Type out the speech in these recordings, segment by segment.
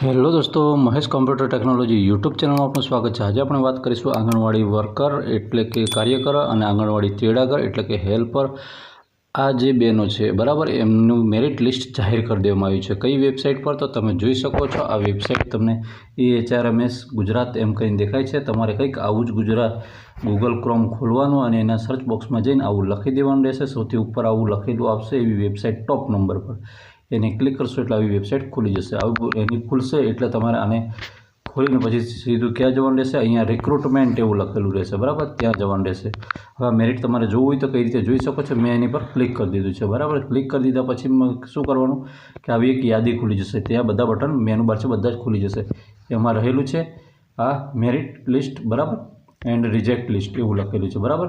Hello દોસ્તો, Mahesh computer technology YouTube ચેનલમાં આપનું સ્વાગત છે. આજે આપણે વાત કરીશું આંગણવાડી વર્કર, એટલે કે કાર્યકર અને આંગણવાડી તેડાગર, એટલે કે હેલ્પર. આ જે બહેનો છે, બરાબર, એમનું મેરિટ લિસ્ટ જાહેર કરી દેવામાં આવ્યું છે. કઈ વેબસાઇટ પર તો તમે જોઈ શકો છો. આ વેબસાઇટ તમને એચઆરએમએસ ગુજરાત એમ કરીને દેખાય છે. તમારે કંઈક આવું જ ગુજરાત ગૂગલ ક્રોમ ખોલવાનું અને એના સર્ચ બોક્સમાં જઈને આવું લખી દેવાનું રહેશે. સૌથી ઉપર આવું લખેલું આવશે એવી વેબસાઇટ ટોપ નંબર પર. એને ક્લિક કરશો એટલે આવી વેબસાઇટ ખુલી જશે. આવું એની ખુલશે એટલે તમારે આને ખોલીને પછી સીધું ક્યાં જવાનું રહેશે? અહીંયા રિક્રુટમેન્ટ એવું લખેલું રહેશે. બરાબર? ત્યાં જવાનું રહેશે. હવે મેરિટ તમારે જોવું હોય તો કઈ રીતે જોઈ શકો છો? મેં એની પર ક્લિક કરી દીધું છે. બરાબર? ક્લિક કરી દીધા પછી શું કરવાનું? કે આવી એક યાદી ખુલી જશે. ત્યાં બધા બટન મેનુ બાર છે બધા જ ખુલી જશે. એમાં રહેલું છે આ મેરિટ લિસ્ટ બરાબર? એન્ડ રિજેક્ટ લિસ્ટ એવું લખેલું છે. બરાબર?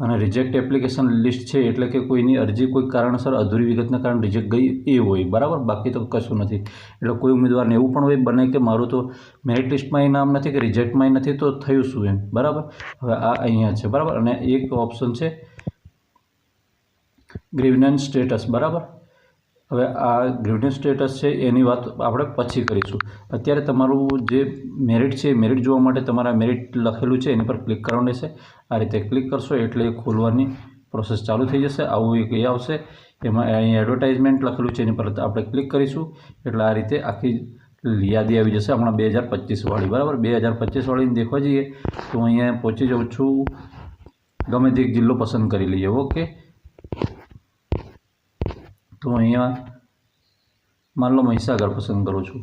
અને રિજેક્ટ એપ્લિકેશન લિસ્ટ છે એટલે કે કોઈની અરજી કોઈ કારણસર અધૂરી વિગતના કારણે રિજેક્ટ ગઈ એ હોય, બરાબર? બાકી તો કશું નથી. એટલે કોઈ ઉમેદવારને એવું પણ હોય બને કે મારું તો મેરિટ લિસ્ટમાં એ નામ નથી કે રિજેક્ટમાં એ નથી, તો થયું શું એમ? બરાબર? હવે આ અહીંયા છે, બરાબર? અને એક ઓપ્શન છે ગ્રીવનન્સ સ્ટેટસ બરાબર? હવે આ ગ્રીવનન્સ સ્ટેટસ છે, એની વાત આપણે પછી કરીશું. અત્યારે તમારું જે મેરિટ છે મેરિટ જોવા માટે તમારા મેરિટ લખેલું છે, એની પર ક્લિક કરવાનું રહેશે. આ રીતે ક્લિક કરશો એટલે ખોલવાની પ્રોસેસ ચાલુ થઈ જશે. આવું એક એ આવશે. એમાં અહીં એડવર્ટાઇઝમેન્ટ લખેલું છે, એની પર આપણે ક્લિક કરીશું. એટલે આ રીતે આખી યાદી આવી જશે. હમણાં બે હજાર પચીસવાળી બરાબર? બે હજાર પચીસવાળીને દેખવા જઈએ. તો અહીંયા પહોંચી જાઉં છું. ગમે તે જિલ્લો પસંદ કરી લઈએ. ઓકે? તો અહીંયા માન લો મહીસાગર પસંદ કરું છું.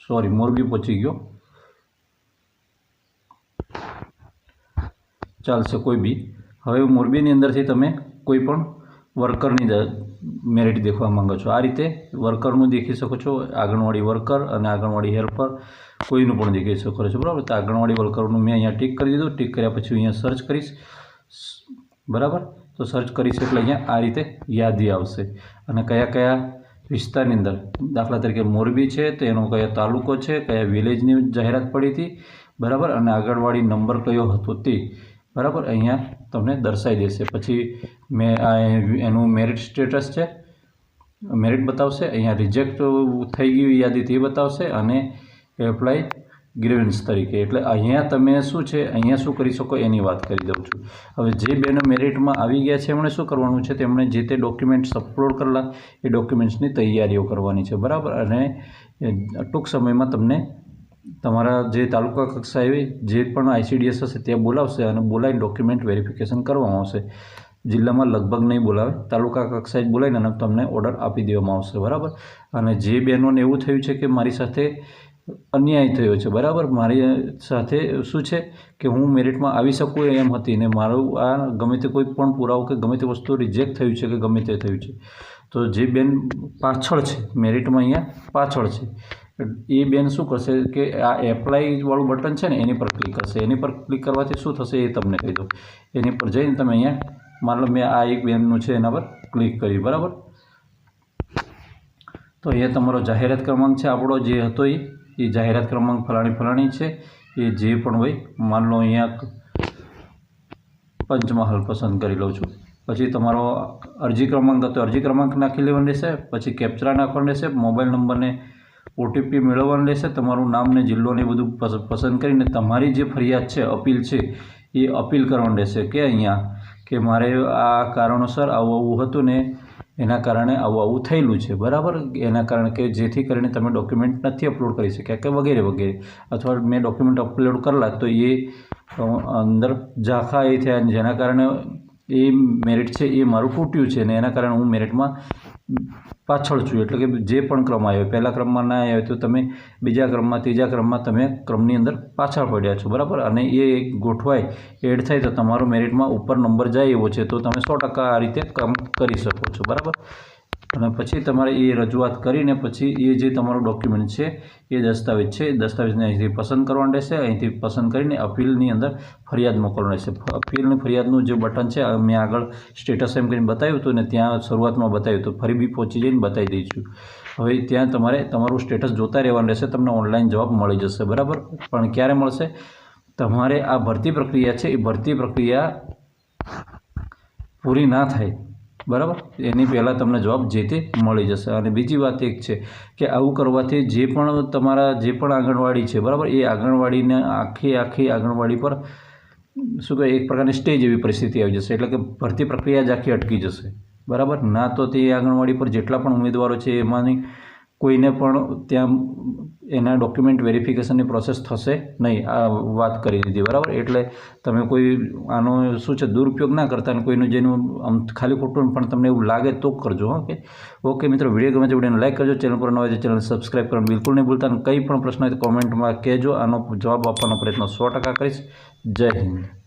સોરી મોરબી પહોંચી ગયો. ચાલશે કોઈ બી. હવે મોરબીની અંદરથી તમે કોઈ પણ વર્કરની મેરિટ દેખવા માંગો છો. આ રીતે વર્કરનું દેખી શકો છો, આંગણવાડી વર્કર અને આંગણવાડી હેલ્પર કોઈનું પણ દેખી શકો છો. બરાબર? તો આંગણવાડી વર્કરનું મેં અહીંયા ટીક કરી દીધું. ટીક કર્યા પછી અહીંયા સર્ચ કરીશ. બરાબર? તો સર્ચ કરીશ એટલે અહીંયા આ રીતે યાદી આવશે. અને કયા કયા વિસ્તારની અંદર? દાખલા તરીકે મોરબી છે, તો એનો કયો તાલુકો છે, કયા વિલેજની જાહેરાત પડી હતી, બરાબર? અને આગળવાળી નંબર કયો હતો તે, બરાબર? અહીંયા તમને દર્શાવી દેશે. પછી મેં આ એનું મેરિટ સ્ટેટસ છે મેરિટ બતાવશે. અહીંયા રિજેક્ટ થઈ ગયું યાદી તે બતાવશે અને એપ્લાય ગ્રીવન્સ તરીકે. એટલે અહીંયા તમે શું છે, અહીંયા શું કરી શકો એની વાત કરી દઉં છું. હવે જે બેનો મેરિટમાં આવી ગયા છે, એમણે શું કરવાનું છે, તેમણે જે તે ડોક્યુમેન્ટ્સ અપલોડ કરેલા, એ ડોક્યુમેન્ટ્સની તૈયારીઓ કરવાની છે. બરાબર? અને ટૂંક સમયમાં તમને તમારા જે તાલુકા કક્ષાએ જે પણ આઈસીડીએસ હશે, ત્યાં બોલાવશે અને બોલાવીને ડોક્યુમેન્ટ વેરિફિકેશન કરવામાં આવશે. જિલ્લામાં લગભગ નહીં બોલાવે, તાલુકા કક્ષાએ જ બોલાવીને તમને ઓર્ડર આપી દેવામાં આવશે. બરાબર? અને જે બહેનોને એવું થયું છે કે મારી સાથે અન્યાય થયો છે. બરાબર? મારી સાથે શું છે કે હું મેરિટમાં આવી શકું એમ હતી ને મારું આ ગમે તે કોઈ પણ પુરાવો કે ગમે તે વસ્તુ રિજેક્ટ થયું છે કે ગમે તે થયું છે. તો જે બેન પાછળ છે, મેરિટમાં અહીંયા પાછળ છે, એ બેન શું કરશે કે આ એપ્લાયવાળું બટન છે ને એની પર ક્લિક કરશે. એની પર ક્લિક કરવાથી શું થશે એ તમને કહી દઉં. એની પર જઈને તમે અહીંયા માન મેં આ એક બેનનું છે એના પર ક્લિક કરી બરાબર? તો અહીંયા તમારો જાહેરાત ક્રમાંક છે આપણો જે હતો એ એ જાહેરાત ક્રમાંક ફલાણી ફલાણી છે. એ જે પણ હોય, માન લો, અહીંયા પંચમહાલ પસંદ કરી લઉં છું. પછી તમારો અરજી ક્રમાંક હતો અરજી ક્રમાંક નાખી લેવાનો રહેશે. પછી કેપ્ચરા નાખવાનું રહેશે. મોબાઈલ નંબરને ઓટીપી મેળવવાનું રહેશે. તમારું નામ ને જિલ્લો ને બધું પસ- પસંદ કરીને તમારી જે ફરિયાદ છે, અપીલ છે, એ અપીલ કરવાનું રહેશે કે અહીંયા, કે મારે આ કારણોસર આવું આવું હતું ને એના કારણે આવું આવું થયેલું છે. બરાબર? એના કારણે કે જેથી કરીને તમે ડોક્યુમેન્ટ નથી અપલોડ કરી શક્યા કે વગેરે વગેરે. અથવા મેં ડોક્યુમેન્ટ અપલોડ કરેલા તો એ અંદર ઝાંખા એ થયા અને જેના કારણે એ મેરિટ છે એ મારું ફૂટ્યું છે ને એના કારણે હું મેરિટમાં પાછળ છું. એટલે કે જે પણ ક્રમ આવ્યો, પહેલા ક્રમમાં ના આવ્યો તો તમે બીજા ક્રમમાં, ત્રીજા ક્રમમાં તમે ક્રમની અંદર પાછળ પડ્યા છો. બરાબર? અને એ ગોઠવાય એડ થાય તો તમારો મેરિટમાં ઉપર નંબર જાય એવો છે, તો તમે સો ટકા આ રીતે કામ કરી શકો છો. બરાબર? અને પછી તમારે એ રજૂઆત કરીને પછી એ જે તમારું ડોક્યુમેન્ટ છે, એ દસ્તાવેજ છે, એ દસ્તાવેજને અહીંથી પસંદ કરવાનું રહેશે. અહીંથી પસંદ કરીને અપીલની અંદર ફરિયાદ મોકલવાનું રહેશે. અપીલની ફરિયાદનું જે બટન છે મેં આગળ સ્ટેટસ એમ કરીને બતાવ્યું હતું ને ત્યાં શરૂઆતમાં બતાવ્યું હતું. ફરી બી પહોંચી જઈને બતાવી દઈશું હવે ત્યાં તમારે, તમારું સ્ટેટસ જોતા રહેવાનું રહેશે, તમને ઓનલાઈન જવાબ મળી જશે. બરાબર? પણ ક્યારે મળશે? તમારે આ ભરતી પ્રક્રિયા છે, એ ભરતી પ્રક્રિયા પૂરી ના થાય. બરાબર? એની પહેલાં તમને જવાબ જે તે મળી જશે. અને બીજી વાત એક છે કે આવું કરવાથી જે પણ તમારા જે પણ આંગણવાડી છે, બરાબર? એ આંગણવાડીને આખી આખી આંગણવાડી પર શું કહે એક પ્રકારની સ્ટેજ એવી પરિસ્થિતિ આવી જશે. એટલે કે ભરતી પ્રક્રિયા જ આખી અટકી જશે. બરાબર? ના તો તે આંગણવાડી પર જેટલા પણ ઉમેદવારો છે, એમાંની કોઈને પણ ત્યાં એના ડોક્યુમેન્ટ વેરિફિકેશનની પ્રોસેસ થશે નહીં, આ વાત કરી દીધી, બરાબર? એટલે તમે કોઈ આનો શું છે, દુરુપયોગ ના કરતા અને કોઈનું જેનું આમ ખાલી ખોટું પણ તમને એવું લાગે તો કરજો ઓકે? ઓકે, મિત્રો, વીડિયો ગમે છે વિડીયોને લાઇક કરજો, ચેનલ પર નવા હોય ચેનલ સબસ્ક્રાઈબ કરવાનું બિલકુલ નહીં ભૂલતા અને કંઈ પણ પ્રશ્ન હોય તો કોમેન્ટમાં કહેજો, આનો જવાબ આપવાનો પ્રયત્ન સો ટકા કરીશ. જય હિન્દ.